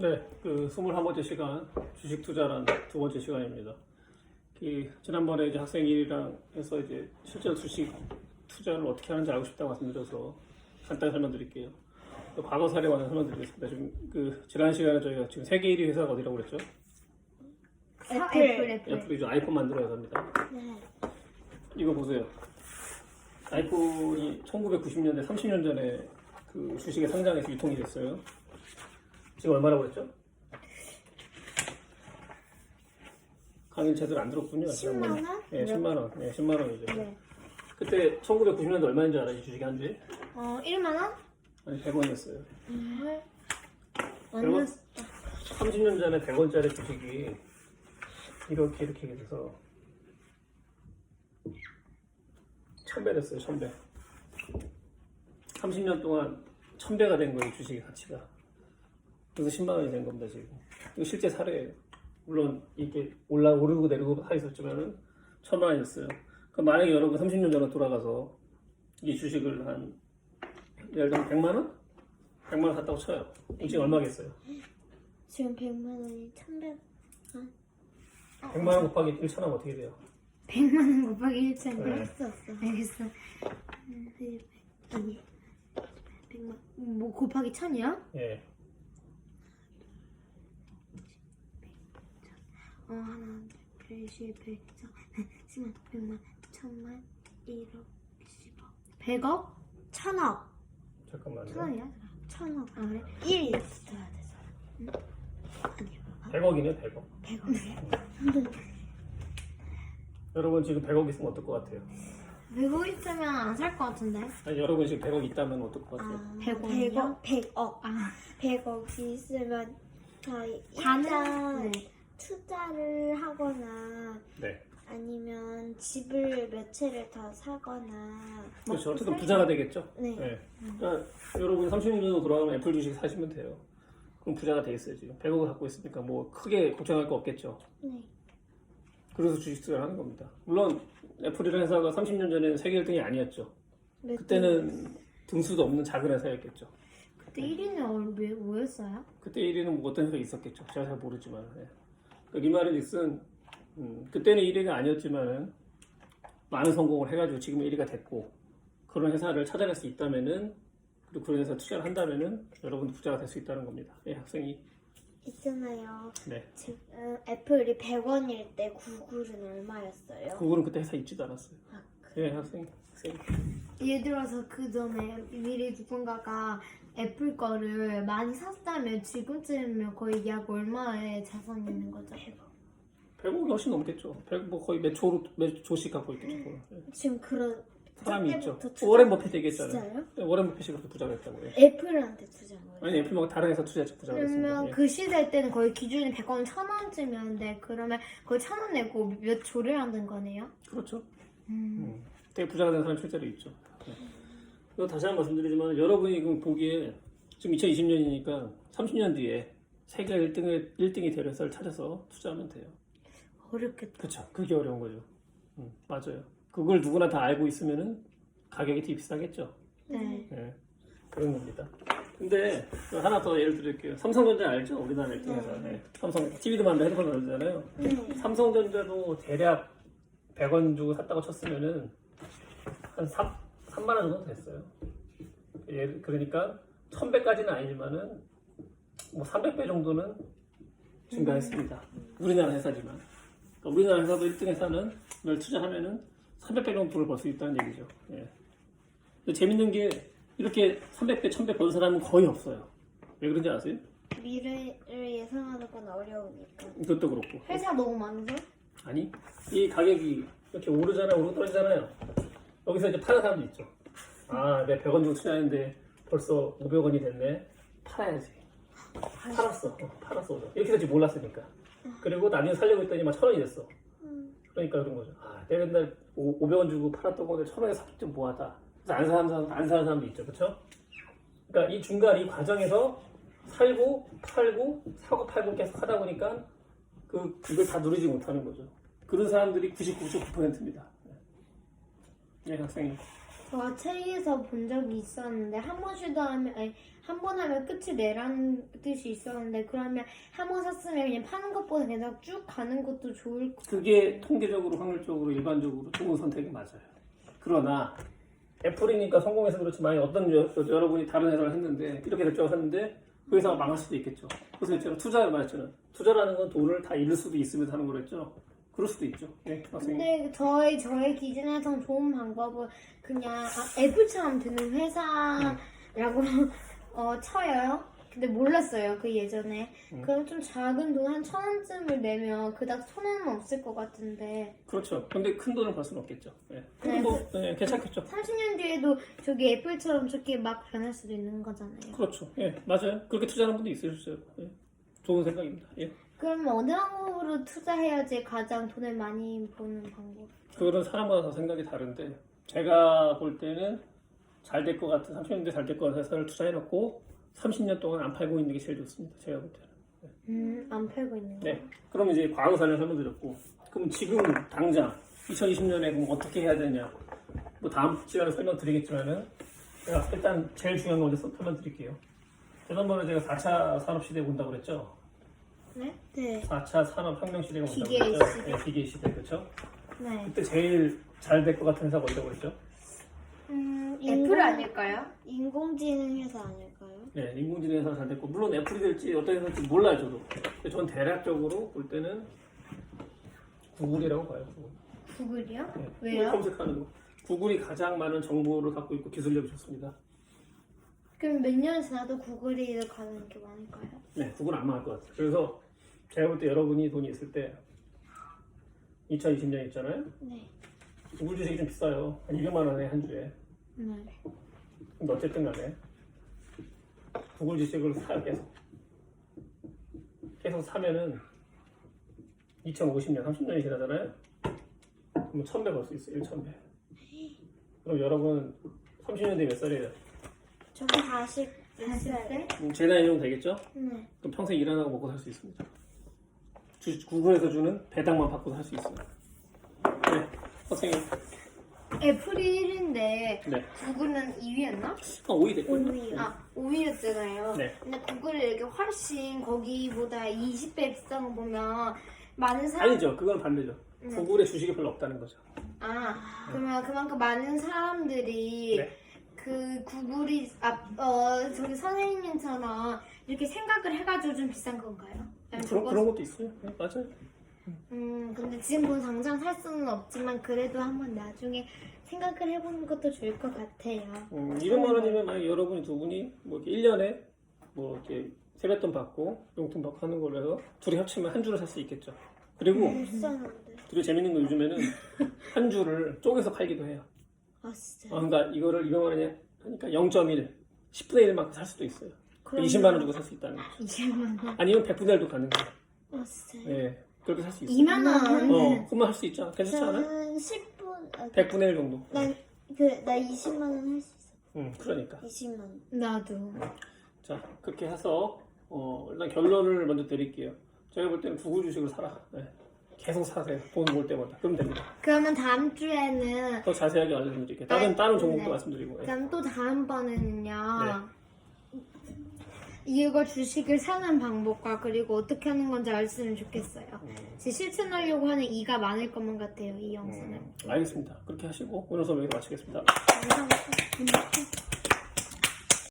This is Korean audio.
네, 그 21번째 시간 주식 투자란 두 번째 시간입니다. 그 지난번에 이제 학생이랑 해서 이제 실제로 주식 투자를 어떻게 하는지 알고 싶다고 말씀드려서 간단히 설명드릴게요. 그 과거 사례 완전 설명드리겠습니다. 지금 그 지난 시간에 저희가 지금 세계 1위 회사가 어디라고 그랬죠? 애플. 애플, 애플. 애플이죠. 아이폰 만들어 회사입니다. 네. 이거 보세요. 아이폰이 1990년대 30년 전에 그 주식에 상장해서 유통이 됐어요. 지금 얼마라고 했죠? 강의 제대로 안 들었군요. 10만 원? 네, 10만 원. 네, 10만 원이죠. 네. 그때 1990년대 얼마인지 알아요? 이 주식이 한 주에? 어, 1만 원? 아니 100원이었어요. 헐. 그리고 완전 30년 전에 100원짜리 주식이 이렇게 이렇게 돼서 1000배 됐어요. 1000배. 30년 동안 1000배가 된 거예요. 주식의 가치가. 그래서 10만 원이 된 겁니다. 지금. 이거 실제 사례예요. 물론 이게 올라 오르고 내리고 하 있었지만은 천만 원이었어요. 그럼 만약에 여러분 30년 전에 돌아가서 이 주식을 한 예를 들면 100만 원? 100만 원 갔다고 쳐요. 지금 얼마겠어요? 지금 100만 원이 1100. 100만 원 곱하기 1천 하면 어떻게 돼요? 100만 원 곱하기 1천 네. 원. 할수 없어. 알겠어. 아니. 100만. 뭐 곱하기 1000이요? 예. 어, 하나, 둘, 셋, 백, 천, 십만, 백만, 천만, 일억, 십억. 100억? 1000억. 잠깐만요. 1000원이야? 천억. 아, 그래? 1 있어야 되잖아. 아니요. 100억이네, 100억. 100억. 여러분 지금 100억 있으면 어떨 것 같아요? 100억 있으면 안 살 것 같은데. 아니 여러분 지금 100억 있다면 어떨 것 같아요? 아, 100억 이요? 100억. 100억. 아, 100억이 있으면 저희 다는 일단 네. 투자를 하거나 네. 아니면 집을 몇 채를 더 사거나 그렇죠. 어쨌든 먹고 부자가 되겠죠? 네. 그러니까 여러분 30년 전으로 돌아가면 애플 주식 사시면 돼요. 그럼 부자가 되겠어요 지금. 100억을 갖고 있으니까 뭐 크게 걱정할 거 없겠죠. 네. 그래서 주식 투자를 하는 겁니다. 물론 애플이라는 회사가 30년 전에는 세계 1등이 아니었죠. 몇 그때는 등수도 없는 작은 회사였겠죠. 그때 1위는 왜, 뭐였어요? 그때 1위는 뭐 어떤 회사가 있었겠죠. 제가 잘 모르지만. 예. 그러니까 이 말인즉슨 음, 그때는 1위가 아니었지만은 많은 성공을 해가지고 지금 1위가 됐고 그런 회사를 찾아낼 수 있다면은 그리고 그런 회사 투자를 한다면은 여러분도 부자가 될 수 있다는 겁니다. 예, 학생이 있잖아요. 네. 지금 어, 애플이 100원일 때 구글은 얼마였어요? 그거는 그때 회사 있지도 않았어요. 아, 예, 학생. 학생. 예를 들어서 그 전에 미리 누군가가 애플 거를 많이 샀다면 지금쯤이면 거의 약 얼마의 자산이 있는 거죠? 100억이 훨씬 넘겠죠. 100, 뭐 거의 몇 조, 몇 조씩 갖고 있겠죠. 그거는. 예. 지금 그런 사람이 있죠. 그때부터 투자- 워렌 버핏 얘기했잖아요. 진짜요? 예, 워렌 버핏이 그렇게 부자가 됐다고 요. 애플한테 투자한 거예요? 아니 애플 말고 다른 회사 투자해서 부자가 됐습니다. 그러면 예. 그 시대 때는 거의 기준이 100원 1000원쯤이었는데 그러면 거의 1000원 내고 몇 조를 만든 거네요? 그렇죠. 음. 음, 되게 부자가 된 사람 실제로 있죠. 네. 그리고 다시 한 번 말씀드리지만 여러분이 지금 보기에 지금 2020년이니까 30년 뒤에 세계 1등을 1등이 될 회사를 찾아서 투자하면 돼요. 어렵겠다. 그렇죠. 그게 어려운 거죠. 음, 맞아요. 그걸 누구나 다 알고 있으면은 가격이 되게 비싸겠죠. 네. 예, 그런 겁니다. 근데 하나 더 예를 드릴게요. 삼성전자 알죠? 우리나라 1등 회사. 네. 삼성 TV도 만들고 핸드폰 만들잖아요. 네. 삼성전자도 대략 100원 주고 샀다고 쳤으면은 한 3, 3만 원 정도 됐어요. 예, 그러니까 1000배까지는 아니지만은 뭐 300배 정도는 증가했습니다. 우리나라 회사지만. 그러니까 우리나라 회사도 1등 회사는 널 투자하면은 300배 정도 돈을 벌 수 있다는 얘기죠. 예. 재밌는 게 이렇게 300배, 1000배 번 사람은 거의 없어요. 왜 그런지 아세요? 미래를 예상하는 건 어려우니까. 이것도 그렇고. 회사 너무 많아서? 아니 이 가격이 이렇게 오르잖아요 오르고 떨어지잖아요 여기서 이제 파는 사람도 있죠. 아 내가 100원 주고 투자했는데 벌써 500원이 됐네. 팔아야지. 팔았어. 어, 팔았어 이렇게 될지 몰랐으니까. 그리고 나중에 살려고 했더니 막 1000원이 됐어. 음. 그러니까 그런 거죠. 아 내가 옛날 500원 주고 팔았던 건데 1000원에 샀기 좀 뭐하다. 안 사는 사람 안 사는 사람도 있죠. 그렇죠 그러니까 이 중간 이 과정에서 살고 팔고 사고 팔고 계속 하다 보니까 그 이걸 다 누리지 못하는 거죠. 그런 사람들이 99.9%입니다. 네, 학생님. 저 책에서 본 적이 있었는데 한번 시도하면 아니 한 번 하면 끝이 내라는 뜻이 있었는데 그러면 한 번 샀으면 그냥 파는 것보다 그냥 쭉 가는 것도 좋을 것 그게 통계적으로 확률적으로 일반적으로 좋은 선택이 맞아요. 그러나 애플이니까 성공해서 그렇지만 어떤 여, 여러분이 다른 회사를 했는데 이렇게 결정을 했는데 그 회사가 망할 수도 있겠죠. 그래서 제가 투자를 말했잖아요. 투자라는 건 돈을 다 잃을 수도 있으면서 하는 거랬죠. 그럴 수도 있죠. 네, 학생님. 근데 저의 저의 기준에선 좋은 방법은 그냥 아, 애플처럼 되는 회사라고 어, 쳐요. 근데 몰랐어요 그 예전에. 음. 그럼 좀 작은 돈 한 천 원쯤을 내면 그닥 손해는 없을 것 같은데 그렇죠. 근데 큰 돈을 벌 수는 없겠죠. 네. 네, 근데 뭐 네, 괜찮겠죠. 30년 뒤에도 저기 애플처럼 저렇게 막 변할 수도 있는 거잖아요. 그렇죠. 예, 맞아요. 그렇게 투자하는 분도 있으셨어요. 예. 좋은 생각입니다. 예. 그럼 어느 방법으로 투자해야지 가장 돈을 많이 버는 방법? 그거는 사람마다 다 생각이 다른데 제가 볼 때는 잘 될 것 같은 30년대 잘 될 것 같은 회사를 투자해놓고 30년 동안 안 팔고 있는 게 제일 좋습니다. 제가 볼 때는. 음, 안 팔고 있는 거. 네. 그럼 이제 과거사를 설명드렸고 그럼 지금 당장 2020년에 그럼 어떻게 해야 되냐 뭐 다음 시간에 설명드리겠지만은 제가 일단 제일 중요한 거 먼저 설명드릴게요. 지난번에 제가 4차 산업시대에 온다고 그랬죠. 네? 네. 4차 산업 혁명 시대가 온다고 기계의 그랬죠. 시대. 네, 기계 시대 그렇죠. 네. 그때 제일 잘 될 것 같은 회사가 어디라고 그랬죠? 음, 애플 아닐까요? 인공지능 회사 아닐까요? 네, 인공지능 회사가 잘 됐고 물론 애플이 될지 어떤 회사 될지 몰라요 저도. 근데 전 대략적으로 볼 때는 구글이라고 봐요. 구글. 구글이요? 네, 왜요? 검색하는 거. 구글이 가장 많은 정보를 갖고 있고 기술력이 좋습니다. 그럼 몇 년 지나도 구글이 가는 게 많을까요? 네, 구글 안 망할 것 같아요. 그래서 제가 볼 때 여러분이 돈이 있을 때 2020년 있잖아요. 네. 구글 주식이 좀 비싸요. 한 200만 원에 한 주에. 네. 근데 어쨌든 간에 구글 주식을 사요 계속. 계속 사면은 2050년, 30년이 지나잖아요. 그럼 1000배 벌 수 있어요. 1000배. 그럼 여러분 30년 뒤에 몇 살이에요? 저 40, 40대? 음, 제 나이 정도 되겠죠? 네. 그럼 평생 일 안 하고 먹고 살 수 있습니다. 주, 구글에서 주는 배당만 받고 살 수 있어요. 네, 선생님. 애플이 1인데 네. 구글은 2위였나? 아, 5위 됐군요. 5위. 아, 5위였잖아요. 네. 근데 구글이 이렇게 훨씬 거기보다 20배 비싼 거 보면 많은 사람 아니죠. 그건 반대죠. 네. 구글에 주식이 별로 없다는 거죠. 아, 그러면 그만큼 많은 사람들이 네. 그 구글이 아, 어, 저기 선생님처럼 이렇게 생각을 해가지고 좀 비싼 건가요? 그런, 그거- 그런 것도 있어요. 네, 맞아요. 음, 근데 지금 본 당장 살 수는 없지만 그래도 한번 나중에 생각을 해보는 것도 좋을 것 같아요. 음, 200만 원이면 만약 여러분이 두 분이 뭐 이렇게 1년에 뭐 이렇게 세뱃돈 받고 용돈 받고 하는 걸로 해서 둘이 합치면 한 주를 살 수 있겠죠. 그리고 음. 비싸는데. 되게 재밌는 거 요즘에는 한 주를 쪼개서 팔기도 해요. 아, 진짜. 어, 그러니까 이거를 200만 원이 하니까 0.1, 10분의 1만큼 살 수도 있어요. 20만 원 주고 살 수 있다는 거죠. 2만 원. 아니면 100분의 1도 가능해요. 아, 진짜. 예, 그렇게 살 수 있어요. 2만 원. 어, 그만 할 수 있죠. 괜찮지 않아요? 저는 10분, 아, 100분의 1 정도. 난, 그, 나 20만 원 할 수 있어. 음, 그러니까. 20만 원. 나도. 자, 그렇게 해서 어, 일단 결론을 먼저 드릴게요. 제가 볼 때는 구글 주식을 사라. 네. 계속 사세요. 돈벌 때마다. 그럼 됩니다. 그러면 다음 주에는 더 자세하게 알려드릴게요. 다른 다른 종목도 네. 말씀드리고. 예. 그럼 또 다음번에는요. 네. 이거 주식을 사는 방법과 그리고 어떻게 하는 건지 알았으면 좋겠어요. 음, 제 실천하려고 하는 이가 많을 것만 같아요, 이 영상은. 음, 알겠습니다. 그렇게 하시고 오늘 수업 여기서 마치겠습니다. 감사합니다.